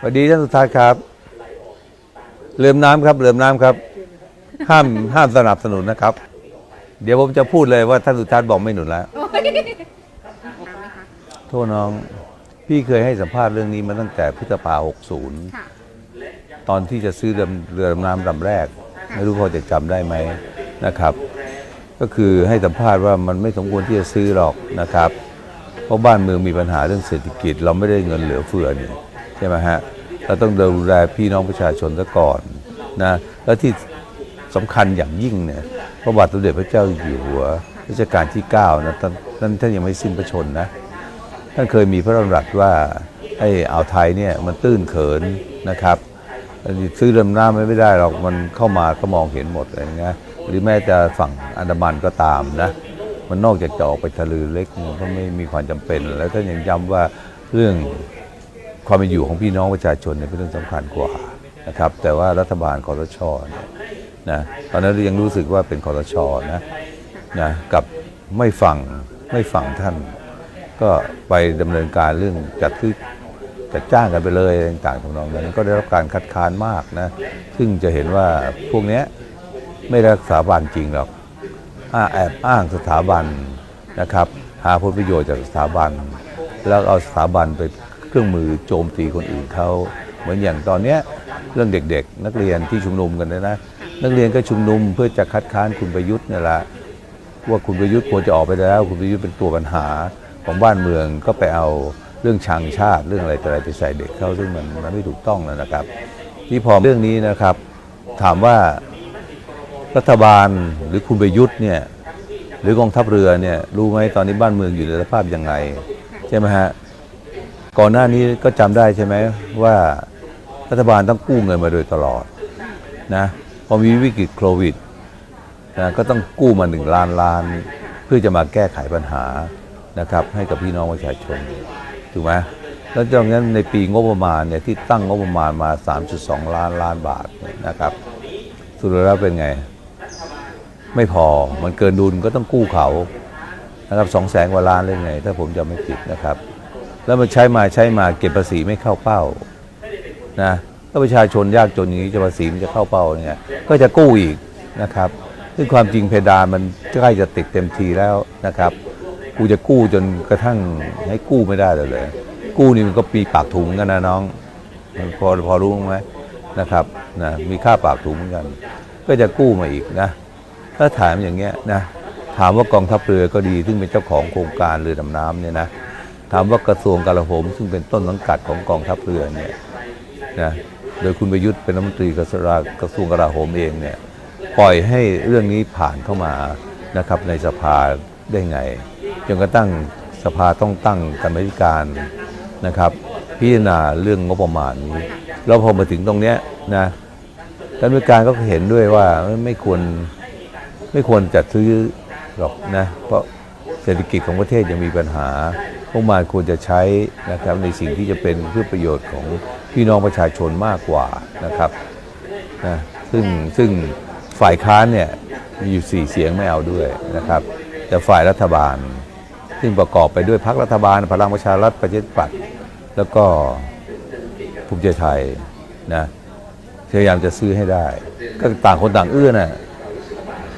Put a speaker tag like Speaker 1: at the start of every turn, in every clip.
Speaker 1: สวัสดีท่านสุทัศน์ครับเรือมน้ำครับเรือมน้ำครับ ห้ามห้ามสนับสนุนนะครับ เดี๋ยวผมจะพูดเลยว่าท่านสุทัศน์บอกไม่หนุนแล้วโทษน้อง พี่เคยให้สัมภาษณ์เรื่องนี้มาตั้งแต่พฤษภา
Speaker 2: ค่ะ
Speaker 1: 60 ตอนที่จะซื้อเรือเรือดำน้ำลำแรก ไม่รู้พอจะจำได้ไหมนะครับ ก็คือให้สัมภาษณ์ว่ามันไม่สมควรที่จะซื้อหรอกนะครับ เพราะบ้านเมืองมีปัญหาเรื่องเศรษฐกิจ เราไม่ได้เงินเหลือเฟือนี่ ใช่ไหมฮะเราต้องดูแลพี่น้องประชาชนซะก่อนนะแล้วที่สำคัญอย่างยิ่งเนี่ยพระบาทสมเด็จพระเจ้าอยู่หัวรัชกาลที่9นะท่านท่านท่านยังไม่สิ้นพระชนนะท่านเคยมีพระดำรัสว่าไอ้อ่าวไทยเนี่ยมันตื้นเขินนะครับซื้อเรือน้ำไม่ได้หรอกมันเข้ามาก็มองเห็นหมดอะไรเงี้ยหรือแม้แต่ฝั่งอันดามันก็ตามนะมันนอกจากจะออกไปทะเลเล็กมันก็ไม่มีความจำเป็น แล้วท่านยังย้ำว่าเรื่อง ความเป็นอยู่ของพี่น้องประชาชนเนี่ยเป็นเรื่องสำคัญกว่านะครับ แต่ว่ารัฐบาลคอสชเนี่ยนะตอนนั้นยังรู้สึกว่าเป็นคอสชนะนะกับไม่ฟังไม่ฟังท่าน ก็ไปดำเนินการเรื่องจัดซื้อจัดจ้างกันไปเลยต่างๆของน้องนั้นก็ได้รับการคัดค้านมากนะซึ่งจะเห็นว่าพวกเนี้ยไม่ได้รักษาบันจริงหรอกอ้าแอบอ้างสถาบันนะครับ หาผลประโยชน์จากสถาบัน แล้วเอาสถาบันไป เครื่องมือโจมตีคนอื่นเขาเหมือนอย่างตอนเนี้ยเรื่องเด็กๆ นักเรียนที่ชุมนุมกันนยนะนักเรียนก็ชุมนุมเพื่อจะคัดค้านคุณประยุทธ์เนี่ยแหละว่าคุณประยุทธ์ควรจะออกไปแล้ว คุณประยุทธ์เป็นตัวปัญหาของบ้านเมืองก็ไปเอาเรื่องชังชาติเรื่องอะไรต่ออะไรไปใส่เด็กเขาซึ่งมันมันไม่ถูกต้องแล้วนะครับ ที่พอเรื่องนี้นะครับ ถามว่ารัฐบาลหรือคุณประยุทธ์เนี่ยหรือกองทัพเรือเนี่ยรู้ไหมตอนนี้บ้านเมืองอยู่ในสภาพยังไง ใช่ไหมฮะ ก่อนหน้านี้ก็จำได้ใช่ไหมว่ารัฐบาลต้องกู้เงินมาโดยตลอดนะพอมีวิกฤตโควิดนะก็ต้องกู้มาหนึ่งล้านล้าน เพื่อจะมาแก้ไขปัญหานะครับ ให้กับพี่น้องประชาชนถูกไหมแล้วจากนั้นในปีงบประมาณเนี่ยที่ตั้งงบประมาณมา 3.2 ล้านล้านบาทนะครับ สุดแล้วเป็นไง ไม่พอมันเกินดุลก็ต้องกู้เขานะครับสองแสนกว่าล้านเลยไง ถ้าผมจำไม่ผิดนะครับ แล้วมันใช้มาใช้มาเก็บภาษีไม่เข้าเป้านะถ้าประชาชนยากจนอย่างนี้จะภาษีมันจะเข้าเป้าเนี่ยก็จะกู้อีกนะครับซึ่งความจริงเพดานมันใกล้จะติดเต็มทีแล้วนะครับกูจะกู้จนกระทั่งให้กู้ไม่ได้เลยเลยกู้นี่มันก็ปีปากถุงกันนะน้องมันพอพอรู้ไหมนะครับนะมีค่าปากถุงเหมือนกัน ก็จะกู้มาอีกนะ ถ้าถามอย่างเงี้ยนะถามว่ากองทัพเรือก็ดีซึ่งเป็นเจ้าของโครงการเรือดำน้ำเนี่ยนะ ถามว่ากระทรวงกลาโหม ซึ่งเป็นต้นสังกัดของกองทัพเรือเนี่ยนะโดยคุณประยุทธ์เป็นรัฐมนตรีกระทรวงกระทรวงกลาโหมเองเนี่ยปล่อยให้เรื่องนี้ผ่านเข้ามานะครับในสภาได้ไงจนกระทั่งสภาต้องตั้งกรรมธิการนะครับ พิจารณาเรื่องงบประมาณนี้แล้วพอมาถึงตรงเนี้ยนะกรรมธิการก็เห็นด้วยว่าไม่ควรไม่ควรจัดซื้อหรอกนะเพราะเศรษฐกิจของประเทศยังมีปัญหา งบประมาณควรจะใช้นะครับในสิ่งที่จะเป็นเพื่อประโยชน์ของพี่น้องประชาชนมากกว่านะครับนะซึ่งซึ่งฝ่ายค้านเนี่ยมีอยู่สี่เสียงไม่เอาด้วยนะครับ แต่ฝ่ายรัฐบาล ซึ่งประกอบไปด้วยพรรครัฐบาล พลังประชารัฐประชาธิปัตย์แล้วก็ภูมิใจไทยนะพยายามจะซื้อให้ได้ ก็ต่างคนต่างเอื้อน่ะ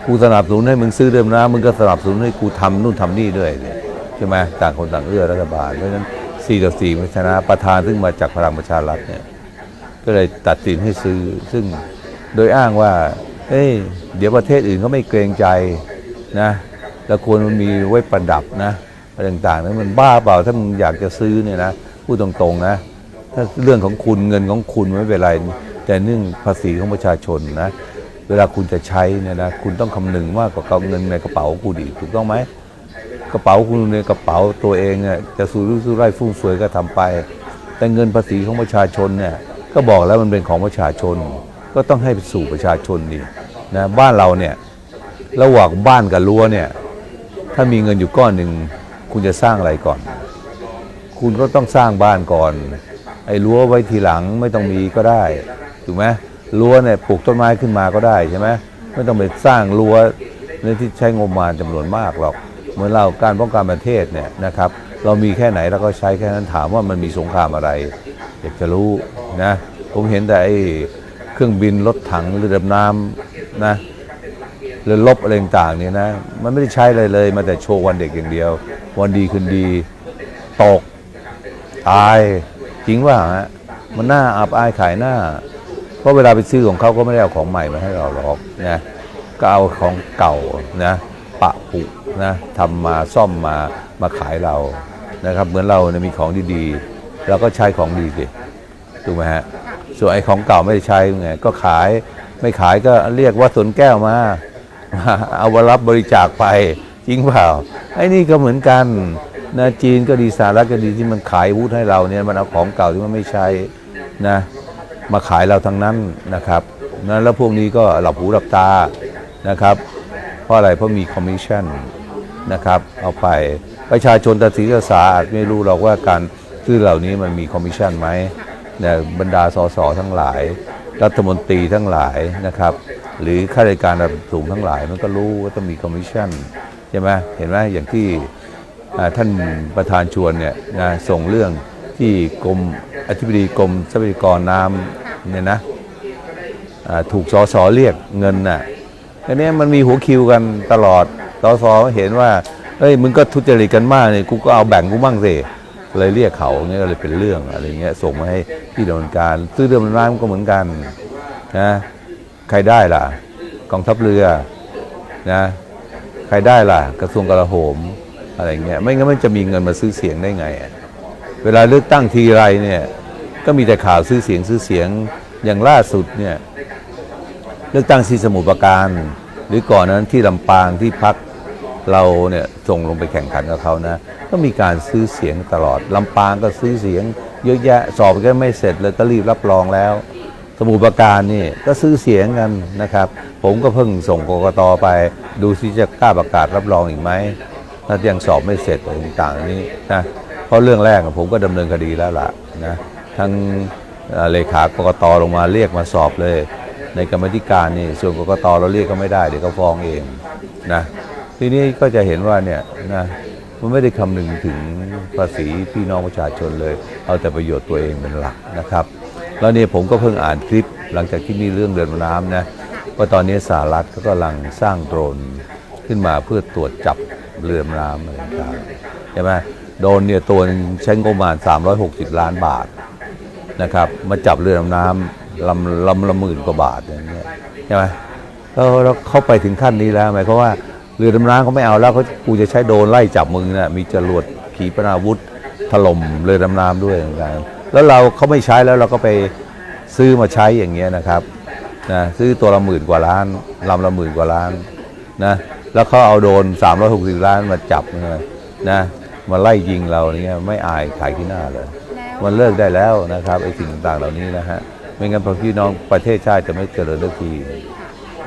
Speaker 1: กูสนับสนุนให้มึงซื้อเดิมนะมึงก็สนับสนุนให้กูทำนู่นทำนี่ด้วยเนี่ย ใช่ไหมต่างคนต่างเอื้อรัฐบาลเพราะฉะนั้น4ต่อ4มันชนะประธานซึ่งมาจากพลังประชารัฐเนี่ยก็เลยตัดสินให้ซื้อ ซึ่งโดยอ้างว่า เอ้ยเดี๋ยวประเทศอื่นเขาไม่เกรงใจนะแล้วควรมันมีไว้ประดับนะอะไรต่างๆนั้นมันบ้าเปล่าถ้ามึงอยากจะซื้อเนี่ยนะพูดตรงๆนะถ้าเรื่องของคุณเงินของคุณไม่เป็นไร แต่เรื่องภาษีของประชาชนนะเวลาคุณจะใช้เนี่ยนะคุณต้องคำนึงมากกว่าเงินในกระเป๋าคุณอีกถูกต้องไหม กระเป๋าคุณในกระเป๋าตัวเองเนี่ยจะสู้รุ่สู้ไร่ฟุ่มเฟือยก็ทำไป แต่เงินภาษีของประชาชนเนี่ยก็บอกแล้วมันเป็นของประชาชน ก็ต้องให้สู่ประชาชนดินะบ้านเราเนี่ยระหว่างบ้านกับรั้วเนี่ยถ้ามีเงินอยู่ก้อนหนึ่งคุณจะสร้างอะไรก่อน คุณก็ต้องสร้างบ้านก่อน ไอ้รั้วไว้ทีหลังไม่ต้องมีก็ได้ถูกไหมรั้วเนี่ยปลูกต้นไม้ขึ้นมาก็ได้ใช่ไหมไม่ต้องไปสร้างรั้วในที่ใช้งบประมาณจำนวนมากหรอก เหมือนเราการป้องกันประเทศเนี่ยนะครับเรามีแค่ไหนเราก็ใช้แค่นั้นถามว่ามันมีสงครามอะไรอยากจะรู้นะผมเห็นแต่ไอ้เครื่องบินรถถังเรือดำน้ำนะเรือลบอะไรต่างๆเนี่ยนะมันไม่ได้ใช้อะไรเลยมาแต่โชว์วันเด็กอย่างเดียว วันดีคืนดีตกตายจริงว่าฮะมันน่าอับอายขายหน้า เพราะเวลาไปซื้อของเขาก็ไม่ได้เอาของใหม่มาให้เราหรอกนะก็เอาของเก่านะ ปะปุนะทำมาซ่อมมามาขายเรานะครับ เหมือนเราเนี่ยมีของดีๆเราก็ใช้ของดีสิถูกไหมฮะส่วนไอ้ของเก่าไม่ได้ใช้ไงก็ขายไม่ขายก็เรียกว่าสนแก้วมาเอามารับบริจาคไปจริงเปล่าไอ้นี่ก็เหมือนกันนะจีนก็ดีสหรัฐก็ดีที่มันขายวุธให้เราเนี่ยมันเอาของเก่าที่มันไม่ใช้นะมาขายเราทั้งนั้นนะครับนะแล้วพวกนี้ก็หลับหูหลับตานะครับ เพราะอะไรเพราะมีคอมมิชชั่นนะครับเอาไปประชาชนตัดสินภาษาอาจไม่รู้หรอกว่าการซื้อเหล่านี้มันมีคอมมิชชั่นไหมเนี่ยบรรดาสสทั้งหลาย รัฐมนตรีทั้งหลายนะครับ หรือข้าราชการระดับสูงทั้งหลายมันก็รู้ว่าต้องมีคอมมิชชั่นใช่ไหมเห็นไหมอย่างที่ท่านประธานชวนเนี่ยนะส่งเรื่องที่กรมอธิบดีกรมทรัพยากรน้ำเนี่ยนะถูกสอสอเรียกเงินน่ะ อันนี้มันมีหัวคิวกันตลอดสสอเห็นว่าเฮ้ยมึงก็ทุจริตกันมากเนี่ยกูก็เอาแบ่งกูบ้างสิเลยเรียกเขาเงี้ยเลยเป็นเรื่องอะไรเงี้ยส่งมาให้ที่ดำเนินการซื้อเรือดำน้ำก็เหมือนกันนะใครได้ล่ะกองทัพเรือนะใครได้ล่ะ กระทรวงกลาโหมอะไรเงี้ยไม่งั้นมันจะมีเงินมาซื้อเสียงได้ไงอะเวลาเลือกตั้งทีไรเนี่ยก็มีแต่ข่าวซื้อเสียงซื้อเสียงอย่างล่าสุดเนี่ย เลือกตั้งที่สมุทรปราการ หรือก่อนนั้นที่ลำปางที่พักเราเนี่ยส่งลงไปแข่งขันกับเขานะ ก็มีการซื้อเสียงตลอดลำปางก็ซื้อเสียง เยอะแยะสอบก็ไม่เสร็จเลยก็รีบรับรองแล้ว สมุทรปราการนี่ก็ซื้อเสียงกันนะครับ ผมก็เพิ่งส่งกกตไป ดูสิจะกล้าประกาศรับรองอีกไหมถ้ายังสอบไม่เสร็จต่างๆนี้นะเพราะเรื่องแรกผมก็ดำเนินคดีแล้วล่ะนะทั้งเอ่อเลขากกตลงมาเรียกมาสอบเลย ในกรรมธิการนี่ส่วนกกตเราเรียกก็ไม่ได้เดี๋ยวเขาฟ้องเองนะทีนี้ก็จะเห็นว่าเนี่ยนะมันไม่ได้คำนึงถึงภาษีพี่น้องประชาชนเลย เอาแต่ประโยชน์ตัวเองเป็นหลักนะครับ แล้วเนี่ยผมก็เพิ่งอ่านคลิปหลังจากที่มีเรื่องเดินน้ำนะว่าตอนนี้สหรัฐก็กำลังสร้างโดรนขึ้นมาเพื่อตรวจจับเรือน้ำอะไรต่างใช่ไหมโดรนเนี่ยตัวหนึงใช้งบประมาณ 360 ล้านบาทนะครับมาจับเรือน้ำ ลำลำละหมื่นกว่าบาทอย่างเงี้ยใช่ไหมแล้วแล้วเขาไปถึงขั้นนี้แล้วหมายความว่าเรือดำน้ำเขาไม่เอาแล้วเขากูจะใช้โดนไล่จับมึงนะมีจรวดขีปนาวุธถล่มเรือดำน้ำด้วยเหมือนกันแล้วเราเขาไม่ใช้แล้วเราก็ไปซื้อมาใช้อย่างเงี้ยนะครับนะซื้อตัวละหมื่นกว่าล้านลำละหมื่นกว่าล้านนะแล้วเขาเอาโดรน360 ล้านมาจับนะนะมาไล่ยิงเราอย่างเงี้ยไม่อายขายขี้หน้าเลย มันเลิกได้แล้วนะครับไอ้สิ่งต่างๆเหล่านี้นะฮะ ไม่งั้นพอพี่น้องประเทศชาติจะไม่เจริญสักที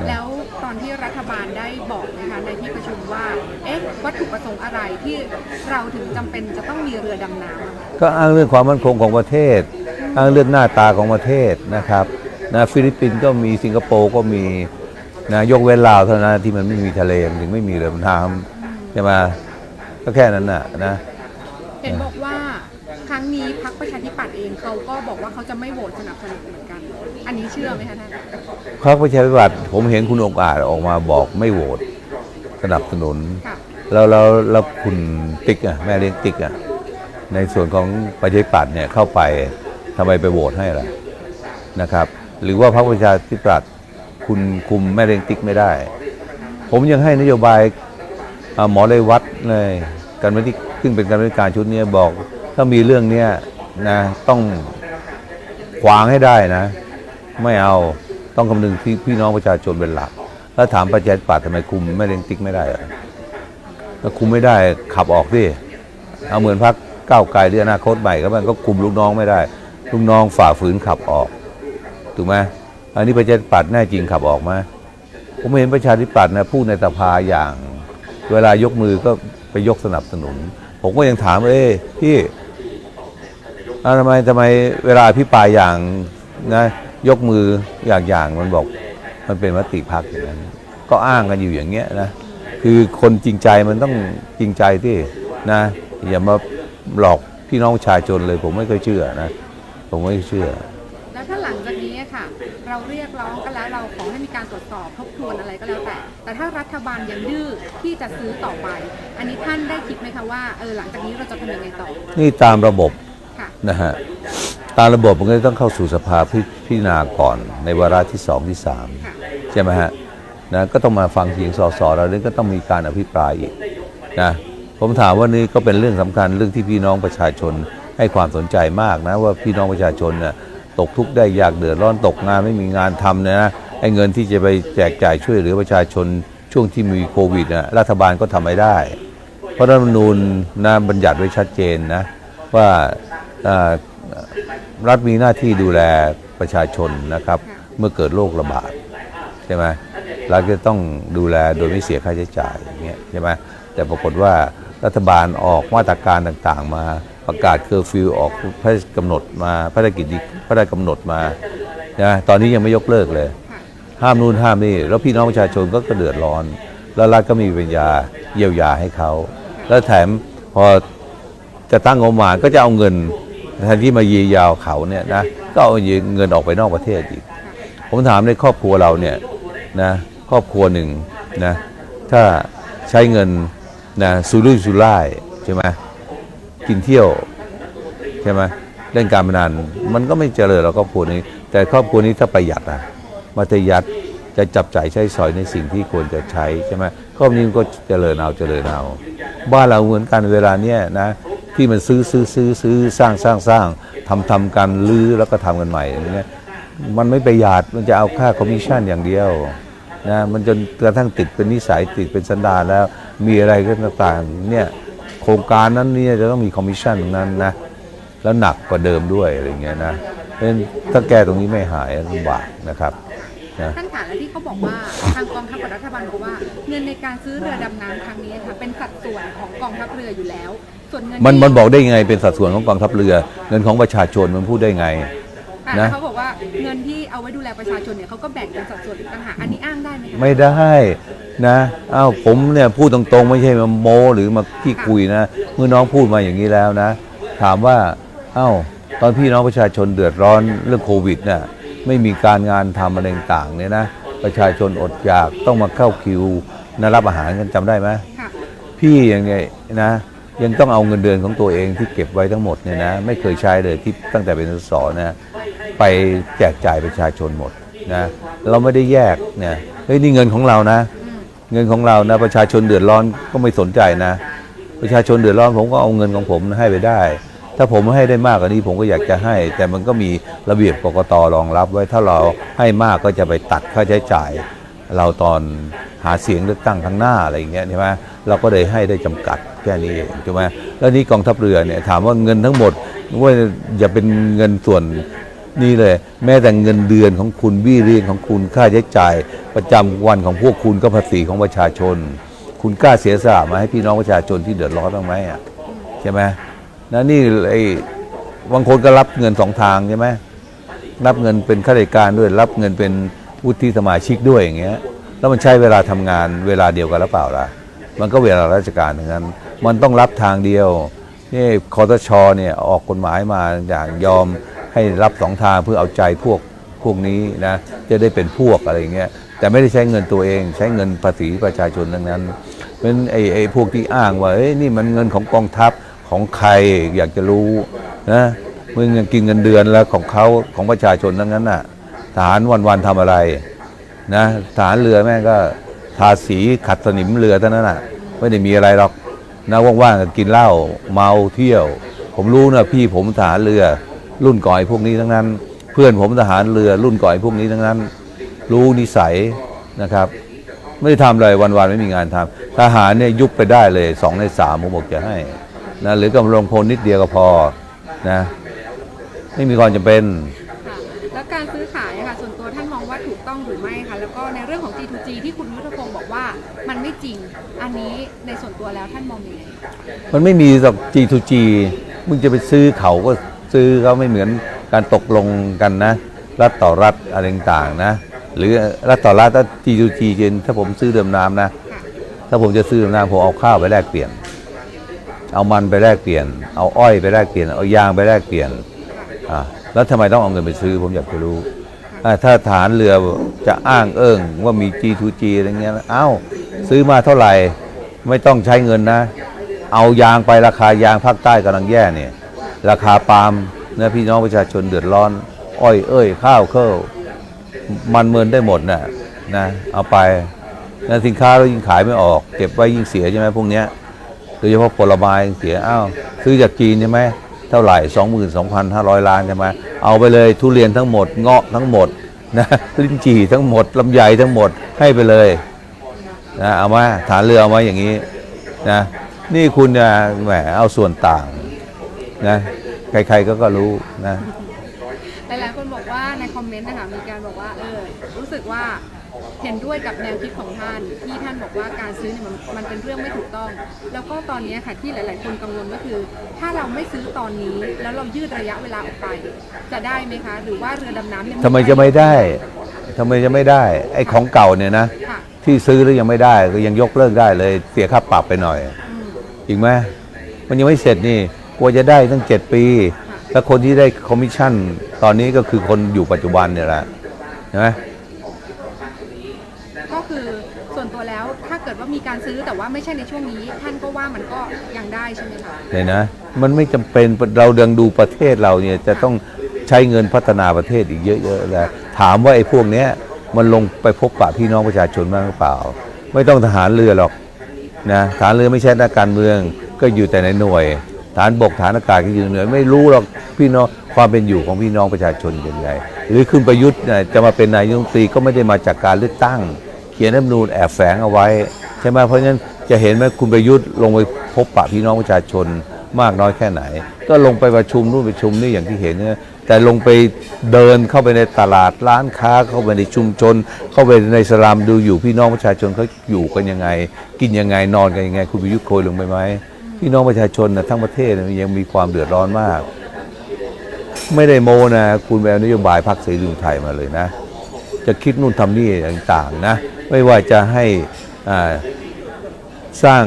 Speaker 2: แล้วตอนที่รัฐบาลได้บอกนะคะในที่ประชุมว่าเอ๊ะวัตถุประสงค์อะไรที่เราถึงจำเป็นจะต้องมีเรือดำน้ำอะคะ
Speaker 1: ก็อ้างเรื่องความมั่นคงของประเทศ อ้างเรื่องหน้าตาของประเทศนะครับนะฟิลิปปินส์ก็มีสิงคโปร์ก็มีนะยกเว้นลาวเท่านั้นที่มันไม่มีทะเลมันถึงไม่มีเรือดำน้ำใช่ไหมก็แค่นั้นน่ะนะ
Speaker 2: เห็นบอกว่าครั้งนี้พรรคประชาธิปัตย์เองเขาก็บอกว่าเขาจะไม่โหวตสนับสนุนเหมื อนกันอันนี้เชื่อไหมคะท่าน
Speaker 1: พรรคประชาธิปัตย์ผมเห็นคุณองค์อาจออกมาบอกไม่โหวตสนับสนุน
Speaker 2: ค่ะ
Speaker 1: แล้วแล้วแล้วคุณติ๊กอะแม่เลี้ยงติ๊กอะในส่วนของประชาธิปัตย์เนี่ยเข้าไปทำไมไปโหวตให้ล่ะนะครับ หรือว่าพรรคประชาธิปัตย์คุณคุมแม่เลี้ยงติ๊กไม่ได้ ผมยังให้นโยบายอ่าหมอเลยวัดเลยการที่ขึ้นเป็นการบริการชุดเนี้ยบอก ถ้ามีเรื่องเนี้ยนะต้องขวางให้ได้นะ ไม่เอาต้องคำนึงที่พี่น้องประชาชนเป็นหลัก แล้วถามประชาธิปัตย์ทำไมคุมแม่เลี้ยงติ๊กไม่ได้อะถ้าคุมไม่ได้ขับออกดิเอาเหมือนพักก้าวไกลหรืออนาคตใหม่ก็มันก็คุมลูกน้องไม่ได้ ลูกน้องฝ่าฝืนขับออกถูกไหมอันนี้ประชาธิปัตย์แน่จริงขับออกไหมผมเห็นประชาธิปัตย์นะพูดในสภาอย่าง เวลายกมือก็ไปยกสนับสนุน ผมก็ยังถามเอ้พี่ทำไมทำไมเวลาพิปายอย่างนะ ยกมืออย่างอย่างมันบอก มันเป็นมติพักอย่างนั้น ก็อ้างกันอยู่อย่างเงี้ยนะคือคนจริงใจมันต้องจริงใจที่นะ อย่ามาหลอกพี่น้องประชาชนเลย ผมไม่เคยเชื่อนะ ผมไม่เชื่อ
Speaker 2: แล้วถ้าหลังจากนี้อะค่ะ เราเรียกร้องกันแล้วเราขอให้มีการตรวจสอบทบทวนอะไรก็แล้วแต่ แต่ถ้ารัฐบาลยังดื้อที่จะซื้อต่อไป อันนี้ท่านได้คิดไหมคะว่าเออหลังจากนี้เราจะทำยังไงต่อ
Speaker 1: นี่ตามระบบ
Speaker 2: ค่ะ
Speaker 1: นะฮะ ตามระบบมันก็ต้องเข้าสู่สภาพิพิจารณาก่อนในวาระที่สองที่สามใช่ไหมฮะนะก็ต้องมาฟังเสียงสสเราเนี่ยก็ต้องมีการอภิปรายอีกนะผมถามว่านี่ก็เป็นเรื่องสำคัญเรื่องที่พี่น้องประชาชนให้ความสนใจมากนะว่าพี่น้องประชาชนน่ะตกทุกข์ได้ยากเดือดร้อนตกงานไม่มีงานทำนะไอ้เงินที่จะไปแจกจ่ายช่วยเหลือประชาชนช่วงที่มีโควิดนะรัฐบาลก็ทำไม่ได้ เพราะรัฐธรรมนูญนะบัญญัติไว้ชัดเจนนะว่าอ่อ รัฐมีหน้าที่ดูแลประชาชนนะครับ เมื่อเกิดโรคระบาดใช่ไหมรัฐก็ต้องดูแลโดยไม่เสียค่าใช้จ่ายอย่างเงี้ยใช่ไหมแต่ปรากฏว่ารัฐบาลออกมาตรการต่างๆ มาประกาศเคอร์ฟิวออกพระราชกำหนดมาพระราชกิจพระราชกำหนดมานะตอนนี้ยังไม่ยกเลิกเลย ห้ามนู่นห้ามนี่ แล้วพี่น้องประชาชนก็เดือดร้อน แล้วรัฐก็มีปัญญาเยียวยาให้เขา แล้วแถมพอจะตั้งงบประมาณก็จะเอาเงิน แทนที่มาเยียวยาเขาเนี่ยนะก็เอาเงินออกไปนอกประเทศอีก ผมถามในครอบครัวเราเนี่ยนะครอบครัวหนึ่งนะถ้าใช้เงินนะสุรุ่ยสุร่ายใช่ไหมกินเที่ยวใช่ไหมเล่นการพนันมันก็ไม่เจริญเราครอบครัวนี้ แต่ครอบครัวนี้ถ้าประหยัดนะมัธยัดจะจับจ่ายใช้สอยในสิ่งที่ควรจะใช้ใช่ไหมครอบครัวนี้ก็เจริญเอาเจริญเอาบ้านเราเหมือนกันเวลาเนี้ยนะ ที่มันซื้อซื้อซื้อซื้อสร้างสร้างสร้างทำทำกันลื้อแล้วก็ทำกันใหม่อย่างเงี้ยมันไม่ประหยัดมันจะเอาค่าคอมมิชชั่นอย่างเดียวนะมันจนกระทั่งติดเป็นนิสัยติดเป็นสันดาแล้วมีอะไรก็ต่างๆเนี่ยโครงการนั้นเนี่ยจะต้องมีคอมมิชชั่นตรงนั้นนะแล้วหนักกว่าเดิมด้วยอะไรเงี้ยนะเพราะฉะนั้นถ้าแก้ตรงนี้ไม่หายลำบากนะครับ
Speaker 2: ท่านค่ะและที่เขาบอกว่าทางกองทัพกับรัฐบาลบอกว่า เงินในการซื้อเรือดำน้ำครั้งนี้ค่ะเป็นสัดส่วนของกองทัพเรืออยู่แล้ว ส่วนเงิน
Speaker 1: มัน
Speaker 2: ที่
Speaker 1: มันบอกได้ไงเป็นสัดส่วนของกองทัพเรือ เงินของประชาชนมันพูดได้ไง
Speaker 2: อะ
Speaker 1: นะ
Speaker 2: เขาบอกว่าเงินที่เอาไว้ดูแลประชาชนเนี่ยเขาก็แบ่งเป็นสัดส่วนต่างหากอันนี้อ้างได้ไหมคะ
Speaker 1: ไม่ได้นะอ้าวผมเนี่ยพูดตรงๆ ไม่ใช่มาโมหรือมาขี้คุยนะเมื่อน้องพูดมาอย่างนี้แล้วนะ ถามว่าอ้าวตอนพี่น้องประชาชนเดือดร้อนเรื่องโควิดน่ะไม่มีการงานทำอะไรต่างๆเนี่ยนะประชาชนอดอยากต้องมาเข้าคิวนะรับอาหารกันจำได้ไหม
Speaker 2: ค่ะ
Speaker 1: พี่ยังไงนะ ยังต้องเอาเงินเดือนของตัวเองที่เก็บไว้ทั้งหมดเนี่ยนะไม่เคยใช้เลยที่ตั้งแต่เป็นสสนะไปแจกจ่ายประชาชนหมดนะเราไม่ได้แยกเนี่ยเฮ้ยนี่เงินของเรานะ เงินของเรานะประชาชนเดือดร้อนก็ไม่สนใจนะ ประชาชนเดือดร้อนผมก็เอาเงินของผมให้ไปได้ ถ้าผมให้ได้มากกว่านี้ผมก็อยากจะให้ แต่มันก็มีระเบียบกกตรองรับไว้ถ้าเราให้มากก็จะไปตัดค่าใช้จ่าย เราตอนหาเสียงเลือกตั้งข้างหน้าอะไรอย่างเงี้ยใช่ไหมเราก็เลยให้ได้จำกัดแค่นี้เองใช่ไหมแล้วนี่กองทัพเรือเนี่ยถามว่าเงินทั้งหมดว่าอย่าเป็นเงินส่วนนี่เลย แม้แต่เงินเดือนของคุณบี้เรียงของคุณค่าใช้จ่าย ประจำวันของพวกคุณก็ภาษีของประชาชน คุณกล้าเสียสละมาให้พี่น้องประชาชนที่เดือดร้อนบ้างไหมอะใช่ไหมนะนี่ไอ้บางคนก็รับเงินสองทางใช่ไหมรับเงินเป็นข้าราชการด้วยรับเงินเป็น วุฒิสมาชิกด้วยอย่างเงี้ยแล้วมันใช้เวลาทำงานเวลาเดียวกันหรือเปล่าล่ะมันก็เวลาราชการทั้งนั้น มันต้องรับทางเดียวนี่คอตชเนี่ยออกกฎหมายมาอย่างยอมให้รับสองทางเพื่อเอาใจพวกพวกนี้นะจะได้เป็นพวกอะไรอย่างเงี้ยแต่ไม่ได้ใช้เงินตัวเองใช้เงินภาษีประชาชนทั้งนั้นเพราะฉะนั้นไอ้ไอ้พวกที่อ้างว่าเอ้ยนี่มันเงินของกองทัพของใครอยากจะรู้นะมึงยังกินเงินเดือนแล้วของเขาของประชาชนทั้งนั้นน่ะ ทหารวันๆทำอะไรนะทหารเรือแม่งก็ทาสีขัดสนิมเรือเท่านั้นน่ะไม่ได้มีอะไรหรอกนะว่างๆก็กินเหล้าเมาเที่ยว ผมรู้นะพี่ผมทหารเรือ รุ่นก่อนไอ้พวกนี้ทั้งนั้น เพื่อนผมทหารเรือรุ่นก่อนไอ้พวกนี้ทั้งนั้น รู้นิสัยนะครับ ไม่ได้ทำอะไรวันๆไม่มีงานทำทหารเนี่ยยุบไปได้เลยสองในสามผมบอกจะให้นะหรือกำลังพลนิดเดียวก็พอนะไม่มีความจำเป็น
Speaker 2: การซื้อขายอะค่ะส่วนตัวท่านมองว่าถูกต้องหรือไม่คะแล้วก็ในเรื่องของ G2G ที่คุณยุทธพงศ์บอกว่ามันไม่จริง อันนี้ในส่วนตัวแล้วท่านมองยังไง
Speaker 1: มันไม่มีสับ G2G มึงจะไปซื้อเขาก็ซื้อเขาไม่เหมือนการตกลงกันนะ รัฐต่อรัฐอะไรต่างๆนะ หรือรัฐต่อรัฐถ้า G2G เช่นถ้าผมซื้อเดิมน้ำนะ
Speaker 2: ค่ะ
Speaker 1: ถ้าผมจะซื้อเดิมน้ำผมเอาข้าวไปแลกเปลี่ยน เอามันไปแลกเปลี่ยน เอาอ้อยไปแลกเปลี่ยน เอายางไปแลกเปลี่ยนอะ แล้วทำไมต้องเอาเงินไปซื้อ ผมอยากจะรู้ถ้าฐานเรือจะอ้างเอิ้งว่ามี G2G อะไรเงี้ยเอ้าซื้อมาเท่าไหร่ ไม่ต้องใช้เงินนะ เอายางไปราคายางภาคใต้กำลังแย่เนี่ย ราคาปาล์มเนะพี่น้องประชาชนเดือดร้อน อ้อยเอ้ย ข้าวเคล้ามันเมินได้หมดน่ะนะเอาไปนะสินค้าเรายิ่งขายไม่ออก เก็บไว้ยิ่งเสียใช่ไหมพวกเนี้ยโดยเฉพาะผลไม้เสียอ้าวซื้อจากจีนใช่ไหม เท่าไหร่ 22,500 ล้านใช่ไหมเอาไปเลยทุเรียนทั้งหมดเงาะทั้งหมดนะลิ้นจี่ทั้งหมดลำไยทั้งหมดให้ไปเลยนะเอามาฐานเรือเอามาอย่างนี้นะนี่คุณแหมเอาส่วนต่างนะใครๆก็ก็รู้นะ
Speaker 2: หลายๆคนบอกว่าในคอมเมนต์นะคะมีการบอกว่าเออรู้สึกว่า เห็นด้วยกับแนวคิดของท่าน ที่ท่านบอกว่าการซื้อเนี่ยมันมันเป็นเรื่องไม่ถูกต้อง แล้วก็ตอนนี้ค่ะที่หลาย ๆ คนกังวลก็คือ ถ้าเราไม่ซื้อตอนนี้ แล้วเรายืดระยะเวลาออกไป จะได้ไหมคะ หรือว่าเรือดำน้ำเนี่ย
Speaker 1: ทำไมจะไม่ได้ทำไมจะไม่ได้ไอ้ของเก่าเนี่ยนะ
Speaker 2: ค่ะ
Speaker 1: ที่ซื้อแล้วยังไม่ได้ก็ยังยกเลิกได้เลยเสียค่าปรับไปหน่อย
Speaker 2: อืม
Speaker 1: จริงไหมมันยังไม่เสร็จนี่กลัวจะได้ตั้งเจ็ดปี แล้วคนที่ได้คอมมิชชั่นตอนนี้ก็คือคนอยู่ปัจจุบันเนี่ยแหละใช่ไหม
Speaker 2: ก็คือส่วนตัวแล้วถ้าเกิดว่ามีการซื้อแต่ว่าไม่ใช่ในช่วงนี้ ท่านก็ว่ามันก็ยังได้ใช่ไหมคะ
Speaker 1: เนี่ยนะ มันไม่จำเป็นเราเดิงดูประเทศเราเนี่ยจะต้องใช้เงินพัฒนาประเทศอีกเยอะๆแล้วถามว่าไอ้พวกเนี้ยมันลงไปพบปะพี่น้องประชาชนบ้างหรือเปล่า ไม่ต้องทหารเรือหรอกนะทหารเรือไม่ใช่นักการเมืองก็อยู่แต่ในหน่วย ฐานบกฐานอากาศก็อยู่ในหน่วยไม่รู้หรอกพี่น้อง ความเป็นอยู่ของพี่น้องประชาชนเป็นไงหรือคุณประยุทธ์เนี่ยจะมาเป็นนายกรัฐมนตรีก็ไม่ได้มาจากการเลือกตั้ง เขียนรัฐมนูญแอบแฝงเอาไว้ใช่ไหมเพราะฉะนั้นจะเห็นไหมคุณประยุทธ์ลงไปพบปะพี่น้องประชาชนมากน้อยแค่ไหน ก็ลงไปประชุมนู่นประชุมนี่อย่างที่เห็นนี่ยแต่ลงไปเดินเข้าไปในตลาดร้านค้าเข้าไปในชุมชน เข้าไปในสลามดูอยู่พี่น้องประชาชนเขาอยู่กันยังไง กินยังไงนอนกันยังไง คุณประยุทธ์โคยลงไปไหมพี่น้องประชาชนนะทั้งประเทศนะยังมีความเดือดร้อนมาก ไม่ได้โมนะ คุณแววนโยบายพรรคเสรีรวมไทยมาเลยนะ จะคิดนู่นทำนี่ต่างๆนะ ไม่ว่าจะให้สร้าง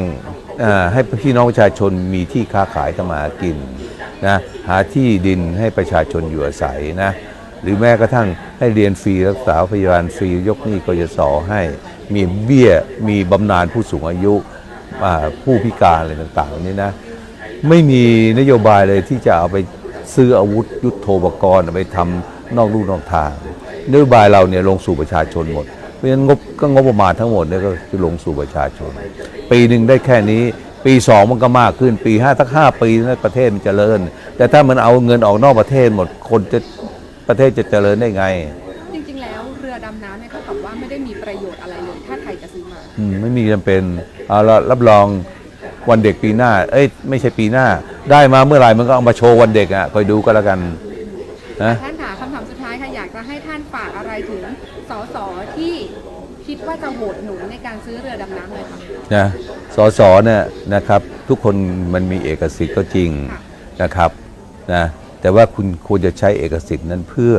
Speaker 1: ให้พี่น้องประชาชนมีที่ค้าขายทำมากินนะหาที่ดินให้ประชาชนอยู่อาศัยนะหรือแม้กระทั่งให้เรียนฟรีรักษาพยาบาลฟรียกหนี้กยศให้มีเบี้ยมีบำนาญผู้สูงอายุผู้พิการอะไรต่างๆนี่นะไม่มีนโยบายเลยที่จะเอาไป ซื้ออาวุธยุทโธปกรณ์เอาไปทำนอกลู่นอกทางนโยบายเราเนี่ยลงสู่ประชาชนหมด เพราะฉะนั้นงบก็งบประมาณทั้งหมดเนี่ยก็คือลงสู่ประชาชน ปีหนึ่งได้แค่นี้ ปีสองมันก็มากขึ้น ปีห้าทั้งห้าปีนะประเทศมันจเจริญ แต่ถ้ามันเอาเงินออกนอกประเทศหมดคนจะประเทศจะเจริญได้ไง
Speaker 2: จริงๆแล้วเรือดำน้ำเนี่ยเท่ากับว่าไม่ได้มีประโยชน์อะไรเลย ถ้าไทยจะซื้อมา
Speaker 1: อืมไม่มีจำเป็นเอาละรับรอง วันเด็กปีหน้า เอ้ยไม่ใช่ปีหน้า ได้มาเมื่อไหร่มันก็เอามาโชว์วันเด็กอะคอยดูก็แล้วกันนะ
Speaker 2: ท่านค่ะคำถามสุดท้ายค่ะอยากจะให้ท่านฝากอะไรถึงสสที่คิดว่าจะโหวตหนุนในการซื้อเรือดำน้ำเลยค่ะ
Speaker 1: นะสสเนี่ยนะครับ ทุกคนมันมีเอกสิทธิ์ก็จริง
Speaker 2: ค่ะ
Speaker 1: นะครับนะแต่ว่าคุณควรจะใช้เอกสิทธิ์นั้นเพื่อ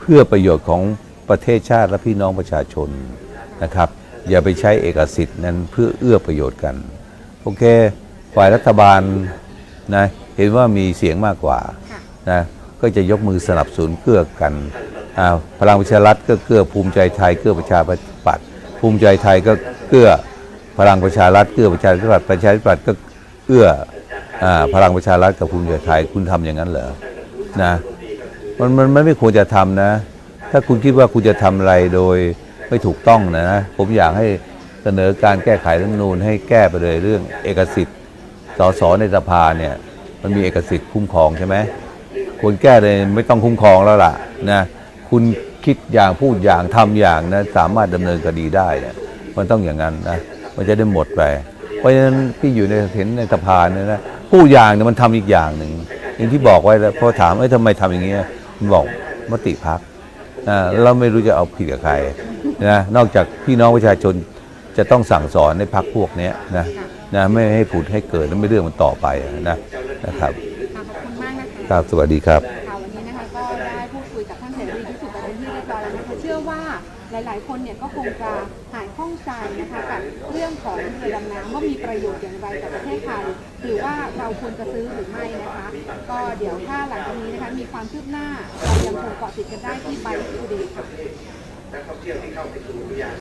Speaker 1: เพื่อประโยชน์ของประเทศชาติและพี่น้องประชาชนนะครับ อย่าไปใช้เอกสิทธิ์นั้นเพื่อเอื้อประโยชน์กัน โอเค ฝ่ายรัฐบาลนะเห็นว่ามีเสียงมากกว่า
Speaker 2: ค่ะ
Speaker 1: นะก็จะยกมือสนับสนุนเกื้อกันอ่าพลังประชารัฐก็เกื้อภูมิใจไทยเกื้อประชาธิปัตย์ภูมิใจไทยก็เกื้อพลังประชารัฐเกื้อประชาธิปัตย์ประชาธิปัตย์ก็เอื้ออ่าพลังประชารัฐกับภูมิใจไทยคุณทำอย่างนั้นเหรอนะมันมันมันไม่ควรจะทำนะ ถ้าคุณคิดว่าคุณจะทำอะไรโดยไม่ถูกต้องนะนะผมอยากให้ เสนอการแก้ไขรัฐธรรมนูญให้แก้ไปเลยเรื่องเอกสิทธิ์สสในสภาเนี่ยมันมีเอกสิทธิ์คุ้มครองใช่ไหมควรแก้เลยไม่ต้องคุ้มครองแล้วล่ะนะคุณคิดอย่างพูดอย่างทำอย่างนะสามารถดำเนินคดีได้เนี่ยมันต้องอย่างนั้นนะมันจะได้หมดไป เพราะฉะนั้นพี่อยู่ในเห็นในสภาเนี่ยนะพูดอย่างเนี่ยมันทำอีกอย่างหนึ่งอย่างที่บอกไว้แล้วพอถามเอ้ยทำไมทำอย่างเงี้ยมันบอกมติพักนะเราไม่รู้จะเอาผิดกับใครนะนอกจากพี่น้องประชาชน จะต้องสั่งสอนในพักพวกเนี้ยนะนะไม่ให้ผุดให้เกิดและไม่เรื่องมันต่อไปนะนะครับ
Speaker 2: ค่ะขอบคุณมากนะคะ
Speaker 1: ครับสวัสดีครับ
Speaker 2: ค่ะวันนี้นะคะก็ได้พูดพูดคุยกับท่านเสรีพิสุทธิ์ไปเป็นที่เรียบร้อยแล้วนะคะเชื่อว่าหลาย ๆ คนเนี่ยก็คงจะหายข้องใจนะคะกับเรื่องของเรือดำน้ำว่ามีประโยชน์อย่างไรกับประเทศไทยหรือว่าเราควรจะซื้อหรือไม่นะคะ ก็เดี๋ยวถ้าหลังจากนี้นะคะมีความคืบหน้าเรายังคงเกาะติดกันได้ที่ไบทูเดย์ค่ะ